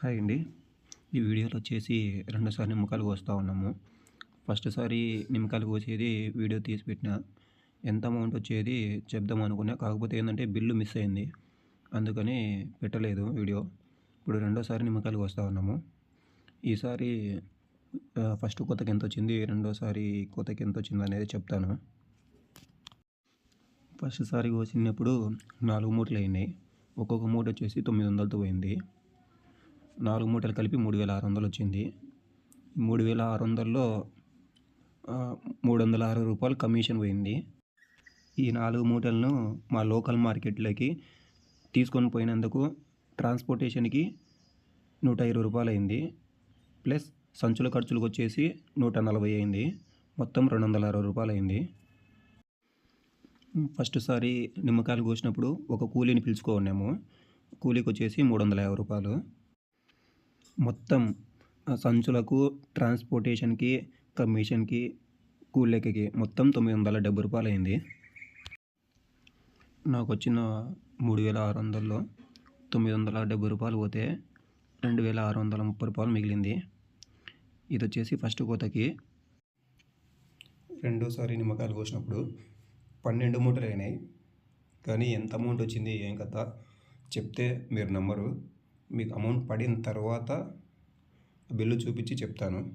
Hi అండి. ఈ వీడియోలో వచ్చేసి రెండోసారి నిమ్మకాయలు కోస్తూ ఉన్నాము. ఫస్ట్ సారి నిమ్మకాయలు కోసేది వీడియో తీసి పెట్టిన ఎంత అమౌంట్ వచ్చేది చెప్దాం అనుకున్నా కాకపోతే ఏంటంటే బిల్లు మిస్ అయింది. అందుకని పెట్టలేదు వీడియో. ఇప్పుడు రెండోసారి నిమ్మకాయలు కోస్తూ ఉన్నాము. ఈసారి ఫస్ట్ కొత్తకి ఎంత వచ్చింది రెండోసారి కోతకి ఎంత వచ్చింది అనేది చెప్తాను. ఫస్ట్ సారి కోసినప్పుడు నాలుగు మూటలు అయినాయి. ఒక్కొక్క మూట వచ్చేసి తొమ్మిది వందలతో పోయింది. నాలుగు మూటలు కలిపి మూడు వేల ఆరు వందలు వచ్చింది. మూడు వేల ఆరు వందల్లో మూడు వందల అరవై రూపాయలు కమిషన్ పోయింది. ఈ నాలుగు మూటలను మా లోకల్ మార్కెట్లోకి తీసుకొని పోయినందుకు ట్రాన్స్పోర్టేషన్కి నూట ఇరవై రూపాయలు అయింది. ప్లస్ సంచుల ఖర్చులకు వచ్చేసి నూట నలభై అయింది. మొత్తం రెండు వందల అరవై రూపాయలు అయింది. ఫస్ట్ సారి నిమ్మకాయలు కోసినప్పుడు ఒక కూలీని పిలుచుకున్నాము కూలీకి వచ్చేసి మూడు వందల యాభై రూపాయలు. మొత్తం ఆ సంచులకు ట్రాన్స్పోర్టేషన్కి కమిషన్కి కూలీలకి మొత్తం తొమ్మిది వందల డెబ్బై రూపాయలు అయింది నాకు వచ్చిన మూడు వేల ఆరు వందల్లో తొమ్మిది వందల డెబ్బై రూపాయలు పోతే రెండు వేల ఆరు వందల ముప్పై రూపాయలు మిగిలింది. ఇది వచ్చేసి ఫస్ట్ కోతకి రెండోసారి నిమ్మకాయలు కోసినప్పుడు పన్నెండు మూటలు అయినాయి కానీ ఎంత అమౌంట్ వచ్చింది ఏం కథ? చెప్తే మీరు నమ్మరు. మీకు అమౌంట్ పడిన తర్వాత బిల్లు చూపించి చెప్తాను.